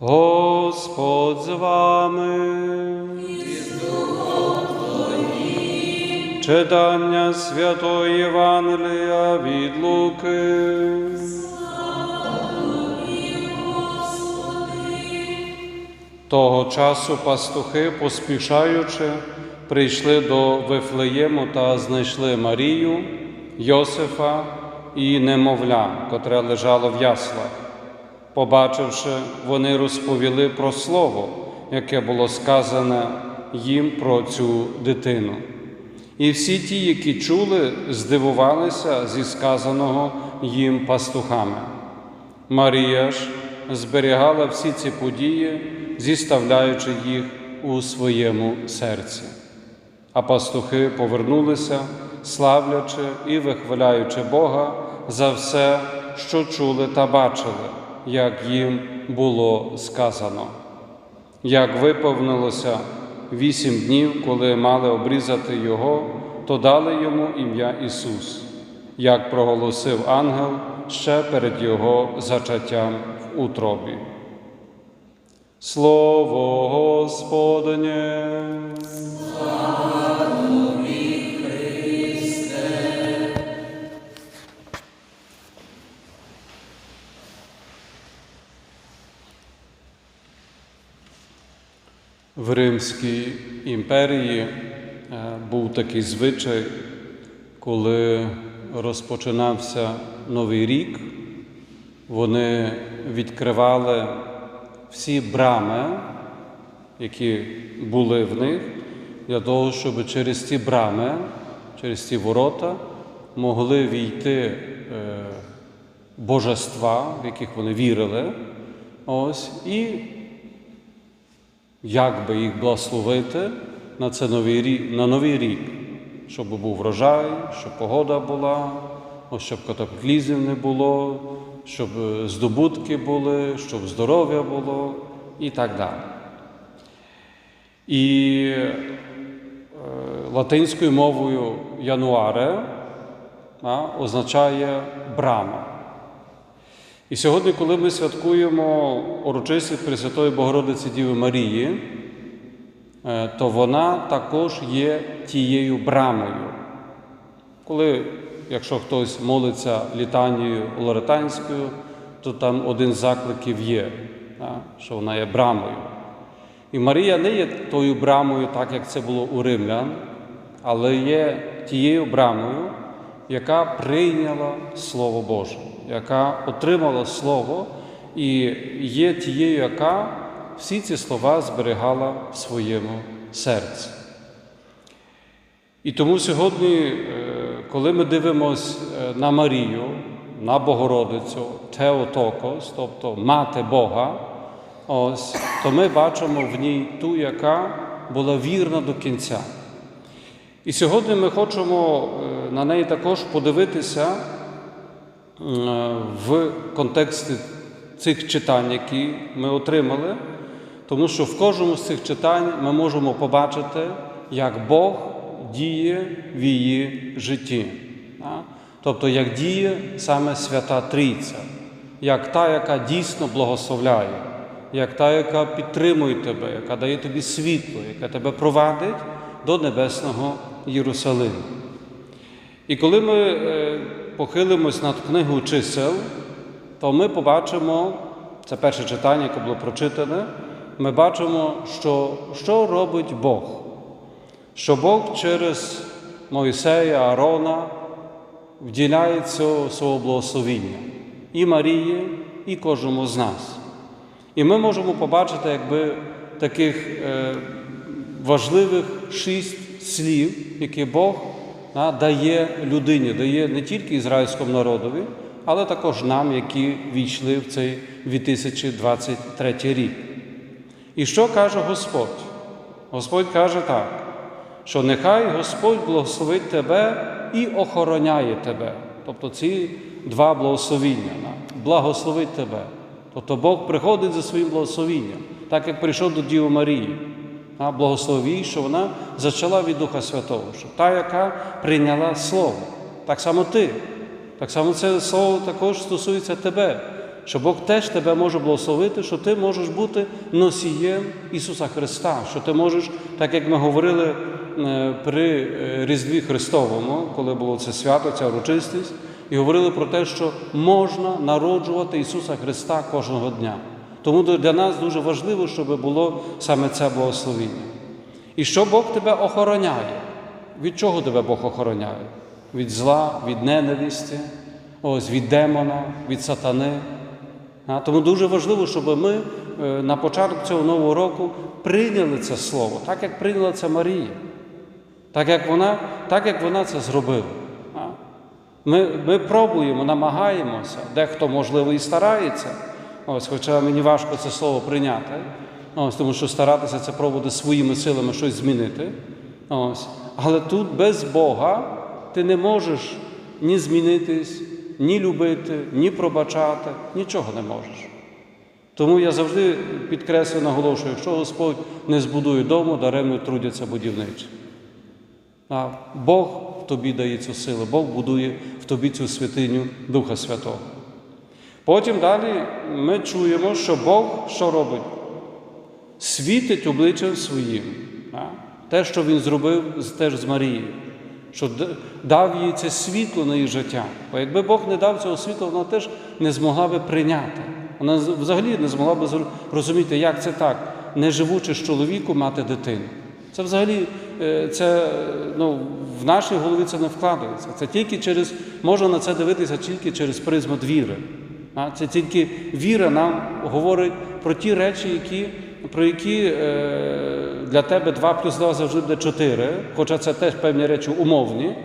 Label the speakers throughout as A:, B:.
A: Господь з вами. Читання Святої Євангелія від Луки. Того часу пастухи, поспішаючи, прийшли до Вифлеєму та знайшли Марію, Йосифа і немовля, котре лежало в яслах. Побачивши, вони розповіли про слово, яке було сказане їм про цю дитину. І всі ті, які чули, здивувалися зі сказаного їм пастухами. Марія ж зберігала всі ці події, зіставляючи їх у своєму серці. А пастухи повернулися, славлячи і вихваляючи Бога за все, що чули та бачили, як їм було сказано. Як виповнилося вісім днів, коли мали обрізати його, то дали йому ім'я Ісус, як проголосив ангел ще перед Його зачаттям в утробі. Слово Господнє. В Римській імперії е, був такий звичай, коли розпочинався Новий рік, вони відкривали всі брами, які були в них, для того, щоб через ці брами, через ці ворота могли війти е, божества, в яких вони вірили, ось, і як би їх благословити на це новий рік, на новий рік, щоб був врожай, щоб погода була, щоб катаклізмів не було, щоб е, здобутки були, щоб здоров'я було і так далі. І е, латинською мовою януаре означає брама. І сьогодні, коли ми святкуємо урочистість Пресвятої Богородиці Діви Марії, е, то вона також є тією брамою. Коли, якщо хтось молиться літанією лоретанською, то там один з закликів є, що вона є брамою. І Марія не є тою брамою, так як це було у римлян, але є тією брамою, яка прийняла Слово Боже, яка отримала Слово і є тією, яка всі ці слова зберігала в своєму серці. І тому сьогодні, е, коли ми дивимося на Марію, на Богородицю, Теотокос, тобто Мати Бога, ось, то ми бачимо в ній ту, яка була вірна до кінця. І сьогодні ми хочемо е, на неї також подивитися е, в контексті цих читань, які ми отримали, тому що в кожному з цих читань ми можемо побачити, як Бог діє в її житті. Тобто, як діє саме Свята Трійця, як та, яка дійсно благословляє, як та, яка підтримує тебе, яка дає тобі світло, яка тебе провадить до Небесного Єрусалиму. І коли ми е, похилимось над книгою чисел, то ми побачимо, це перше читання, яке було прочитане, ми бачимо, що, що робить Бог. Що Бог через Мойсея, Аарона вділяє цього свого благословіння і Марії, і кожному з нас. І ми можемо побачити, якби таких е, важливих шість слів, які Бог а, дає людині, дає не тільки ізраїльському народові, але також нам, які війшли в цей 2023 рік. І що каже Господь? Господь каже так, що нехай Господь благословить тебе і охороняє тебе. Тобто ці два благословіння. Благословить тебе. Тобто Бог приходить за своїм благословінням, так як прийшов до Діви Марії. А благословій, що вона зачала від Духа Святого, що та, яка прийняла Слово. Так само ти. Так само це слово також стосується тебе, що Бог теж тебе може благословити, що ти можеш бути носієм Ісуса Христа, що ти можеш, так як ми говорили е, при е, Різдві Христовому, коли було це свято, ця урочистість, і говорили про те, що можна народжувати Ісуса Христа кожного дня. Тому для нас дуже важливо, щоб було саме це благословіння. І що Бог тебе охороняє? Від чого тебе Бог охороняє? Від зла, від ненависті, ось від демона, від сатани. Тому дуже важливо, щоб ми е, на початку цього нового року прийняли це слово, так як прийняла це Марія, так як вона, так як вона це зробила. Ми, ми пробуємо, намагаємося, дехто, можливо, і старається, ось, хоча мені важко це слово прийняти, ось, тому що старатися це пробувати своїми силами щось змінити. Ось. Але тут без Бога ти не можеш ні змінитись, ні любити, ні пробачати, нічого не можеш. Тому я завжди підкреслюю, наголошую, якщо Господь не збудує дому, даремно трудяться будівничі. А Бог в тобі дає цю силу, Бог будує в тобі цю святиню Духа Святого. Потім далі ми чуємо, що Бог що робить? Світить обличчям своїм. Те, що Він зробив теж з Марією, що дав їй це світло на її життя. Бо якби Бог не дав цього світла, вона теж не змогла би прийняти. Вона взагалі не змогла би розуміти, як це так, не живучи з чоловіком мати дитину. Це взагалі е, це, ну, в нашій голові це не вкладається. Це тільки через, можна на це дивитися тільки через призмат віри. Це тільки віра нам говорить про ті речі, які, про які е, для тебе 2 плюс 2 завжди буде 4, хоча це теж певні речі умовні,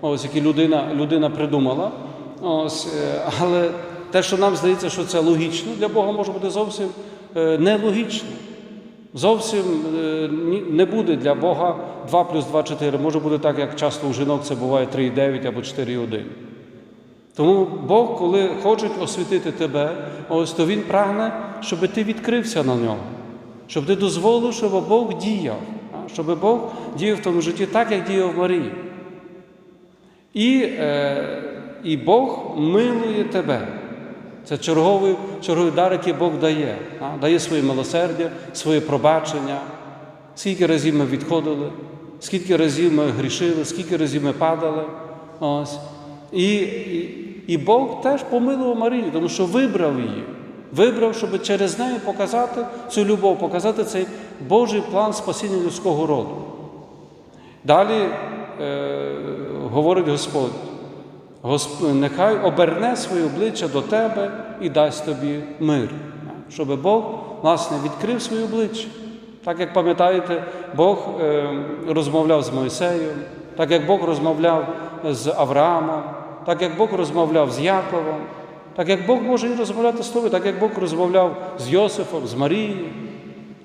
A: ось які людина, людина придумала. Ось, е, але те, що нам здається, що це логічно, для Бога може бути зовсім е, нелогічно. Зовсім не буде для Бога 2 плюс 2 4. Може бути так, як часто у жінок це буває 3,9 або 4,1. Тому Бог, коли хоче освітити тебе, ось то Він прагне, щоб ти відкрився на нього, щоб ти дозволив, щоб Бог діяв, щоб Бог діяв в тому житті так, як діяв Марії. І, е, і Бог милує тебе. Це черговий, черговий дар, який Бог дає. Дає своє милосердя, своє пробачення. Скільки разів ми відходили, скільки разів ми грішили, скільки разів ми падали. Ось. І, і, Бог теж помилував Марію, тому що вибрав її. Вибрав, щоб через неї показати цю любов, показати цей Божий план спасіння людського роду. Далі е, говорить Господь, Госп- нехай оберне своє обличчя до тебе і дасть тобі мир, щоб Бог, власне, відкрив своє обличчя. Так як пам'ятаєте, Бог е, розмовляв з Мойсеєм, так як Бог розмовляв з Авраамом, так як Бог розмовляв з Яковом, так як Бог може і розмовляти з тобою, так як Бог розмовляв з Йосифом, з Марією,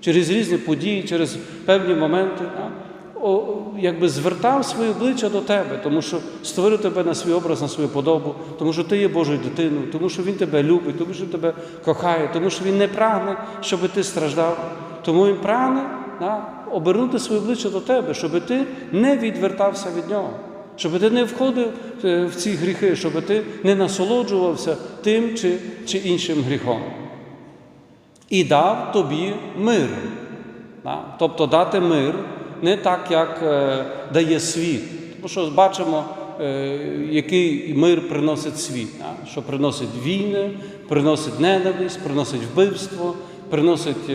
A: через різні події, через певні моменти, якби звертав своє обличчя до тебе, тому що створив тебе на свій образ, на свою подобу, тому що ти є Божою дитиною, тому що Він тебе любить, тому що тебе кохає, тому що Він не прагне, щоб ти страждав. Тому Він прагне обернути своє обличчя до тебе, щоб ти не відвертався від нього. Щоб ти не входив е, в ці гріхи, щоб ти не насолоджувався тим чи, чи іншим гріхом і дав тобі мир. Тобто дати мир не так, як е, дає світ. Тому що бачимо, е, який мир приносить світ, що приносить війни, приносить ненависть, приносить вбивство, приносить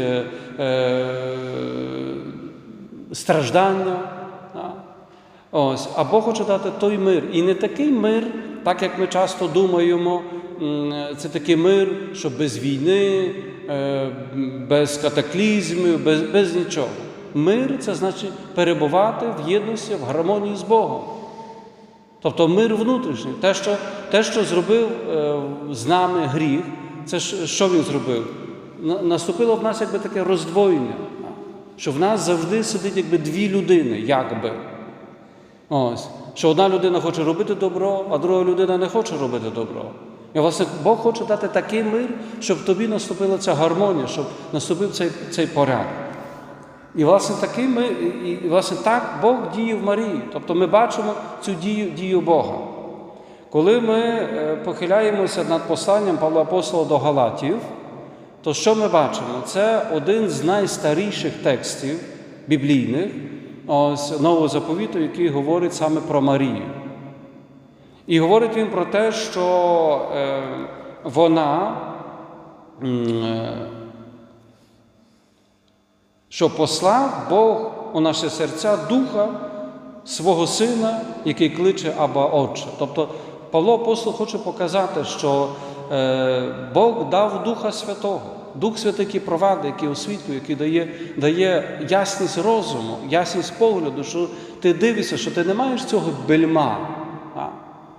A: страждання. Ось, а Бог хоче дати той мир. І не такий мир, так як ми часто думаємо, це такий мир, що без війни, е, без катаклізмів, без, без нічого. Мир це значить перебувати в єдності, в гармонії з Богом. Тобто мир внутрішній. Те, що, те, що зробив е, з нами гріх, це що він зробив? Наступило в нас якби таке роздвоєння, що в нас завжди сидить якби дві людини, якби. Ось. Що одна людина хоче робити добро, а друга людина не хоче робити добро. І власне Бог хоче дати такий мир, щоб тобі наступила ця гармонія, щоб наступив цей, цей порядок. І власне такий ми, і, власне так Бог діє в Марії. Тобто ми бачимо цю дію, дію Бога. коли ми е, похиляємося над посланням Павла Апостола до Галатів, то що ми бачимо? Це один з найстаріших текстів біблійних ось, нового заповіту, який говорить саме про Марію. І говорить він про те, що е, вона, е, що послав Бог у наше серця Духа свого Сина, який кличе Аба Отче. Тобто Павло Апостол хоче показати, що е, Бог дав Духа Святого. Дух Святий, який провадить, який освітлює, який дає, дає ясність розуму, ясність погляду, що ти дивишся, що ти не маєш цього бельма. А?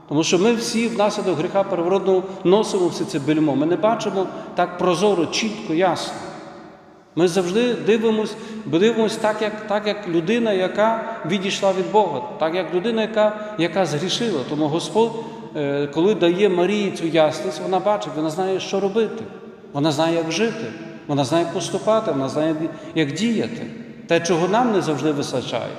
A: Тому що ми всі внаслідок гріха переворотного носимо все це бельмо. Ми не бачимо так прозоро, чітко, ясно. Ми завжди дивимося, дивимось так, як, так, як людина, яка відійшла від Бога, так як людина, яка, яка згрішила. Тому Господь, е, коли дає Марії цю ясність, вона бачить, вона знає, що робити. Вона знає, як жити, вона знає, як поступати, вона знає, як діяти. Те, чого нам не завжди вистачає.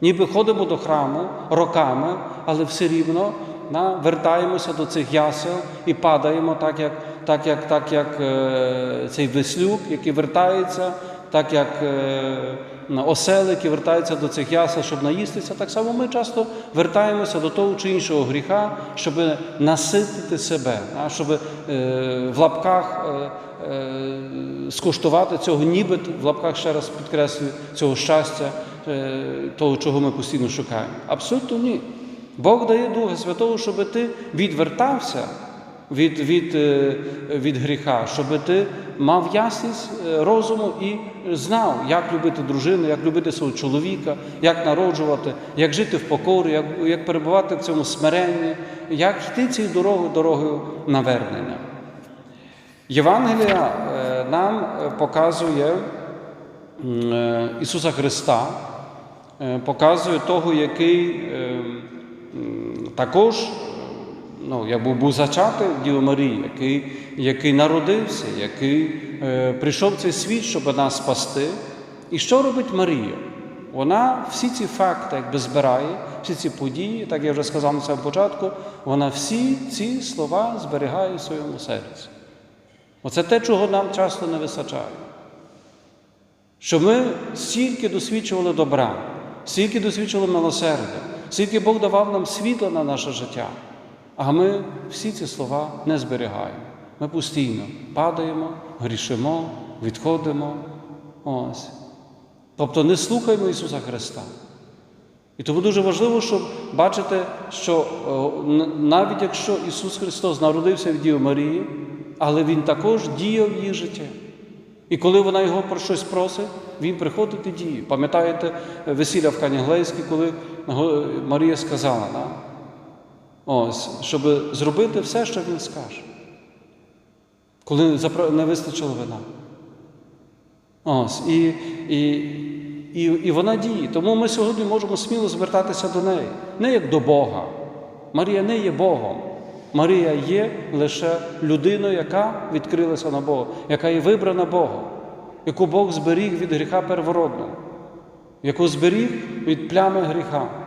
A: Ніби ходимо до храму роками, але все рівно на, вертаємося до цих ясел і падаємо, так як, так як, так як е, цей веслюк, який вертається, так як е, осел, який вертається до цих ясел, щоб наїстися. Так само ми часто вертаємося до того чи іншого гріха, щоб наситити себе, щоб е, в лапках. Е, е, Скуштувати цього нібит, в лапках ще раз підкреслюю, цього щастя, того, чого ми постійно шукаємо. Абсолютно ні. Бог дає Духа Святого, щоб ти відвертався від від, е, від гріха, щоб ти мав ясність е, розуму і знав, як любити дружину, як любити свого чоловіка, як народжувати, як жити в покорі, як, як перебувати в цьому смиренні, як йти цією дорогою, дорогою навернення. Євангелія е, нам показує Ісуса Христа, показує того, який е, також ну, якби був зачатий Діві Марії, який, який народився, який е, прийшов в цей світ, щоб нас спасти. І що робить Марія? Вона всі ці факти якби збирає, всі ці події, так я вже сказав на самому початку, вона всі ці слова зберігає в своєму серці. Оце те, чого нам часто не вистачає. Що ми стільки досвідчували добра, стільки досвідчували милосердя, стільки Бог давав нам світло на наше життя, а ми всі ці слова не зберігаємо. Ми постійно падаємо, грішимо, відходимо. Ось. Тобто не слухаємо Ісуса Христа. І тому дуже важливо, щоб бачити, що навіть якщо Ісус Христос народився в Діві Марії, але Він також діяв в її життя. І коли вона його про щось просить, він приходить і діє. Пам'ятаєте весілля в Кані Глейській, коли Марія сказала? Ось, щоб зробити все, що він скаже. Коли не вистачило вина. Ось, і, і, і, і вона діє. Тому ми сьогодні можемо сміло звертатися до неї. Не як до Бога. Марія не є Богом. Марія є лише людиною, яка відкрилася на Бога, яка є вибрана Богом, яку Бог зберіг від гріха первородного, яку зберіг від плями гріха.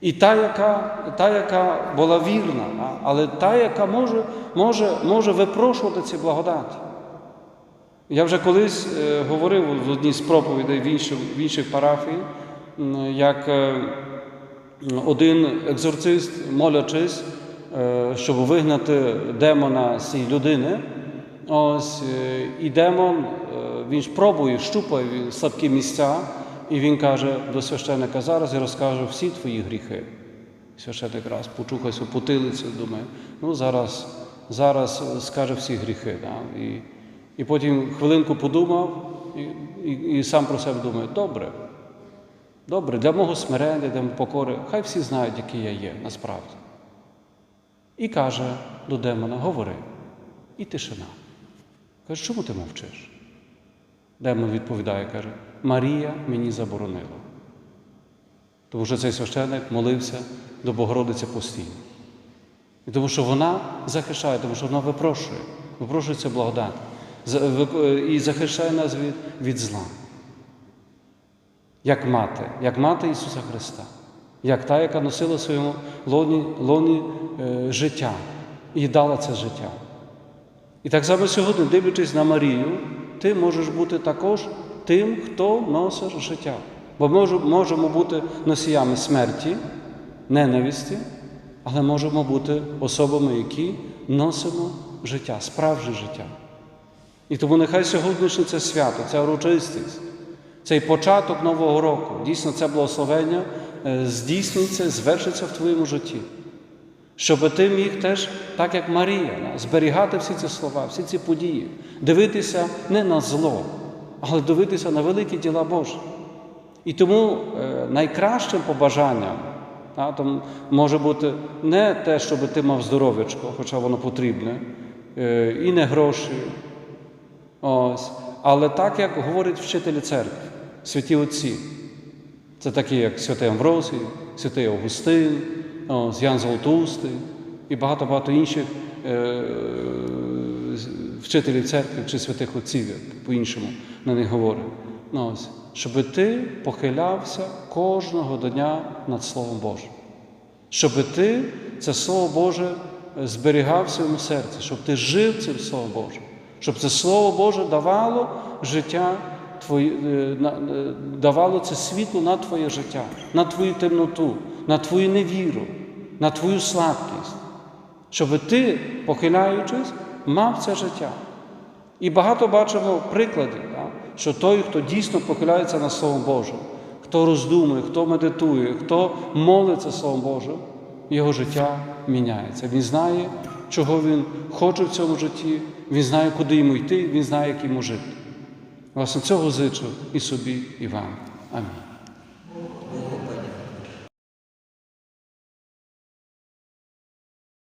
A: І та, яка, та, яка була вірна, але та, яка може, може, може випрошувати ці благодаті. Я вже колись е, говорив в одній з проповідей в інших, в інших парафій, м, як е, один екзорцист, молячись, е, щоб вигнати демона з цієї людини. Ось, і демон, він ж пробує, щупає слабкі місця, і він каже до священика, зараз я розкажу всі твої гріхи. Священник раз почухає свою потилицю, думає, ну зараз, зараз скаже всі гріхи. Да? І, і потім хвилинку подумав і, і, і сам про себе думає, добре, добре, для мого смирення, для мого покори, хай всі знають, який я є насправді. І каже до демона, говори, і тишина. Каже, чому ти мовчиш? Демон відповідає, каже, Марія мені заборонила. Тому що цей священик молився до Богородиці постійно. І тому що вона захищає, тому що вона випрошує, випрошує цю благодать і захищає нас від, від зла. Як мати, як мати Ісуса Христа. як та, яка носила в своєму лоні, лоні е, життя і дала це життя. І так само сьогодні, дивлячись на Марію, ти можеш бути також тим, хто носить життя. Бо ми можемо бути носіями смерті, ненависті, але можемо бути особами, які носимо життя, справжнє життя. І тому нехай сьогоднішнє це свято, ця урочистість, цей початок Нового року, дійсно це благословення е, здійсниться, звершиться в твоєму житті. Щоб ти міг теж, так як Марія, зберігати всі ці слова, всі ці події, дивитися не на зло, але дивитися на великі діла Божі. І тому е, найкращим побажанням да, там може бути не те, щоб ти мав здоров'ячко, хоча воно потрібне, е, і не гроші, ось, але так, як говорять вчителі церкви, святі отці. Це такі, як святий Амвросій, святий Августин, Ян Золотоустий і багато-багато інших е, вчителів церкви чи святих отців, як по-іншому на них говорять. Ну, ось, щоб ти похилявся кожного дня над Словом Божим. Щоб ти це Слово Боже зберігав в своєму серці, щоб ти жив цим Словом Божим, щоб це Слово Боже давало життя твоє, е, е, давало це світло на твоє життя, на твою темноту, на твою невіру, на твою слабкість. Щоб ти, похиляючись, мав це життя. І багато бачимо прикладів, що той, хто дійсно похиляється на Слово Боже, хто роздумує, хто медитує, хто молиться Словом Божим, його життя міняється. Він знає, чого він хоче в цьому житті, він знає, куди йому йти, він знає, як йому жити. Власне, цього зичу і собі, і вам. Амінь.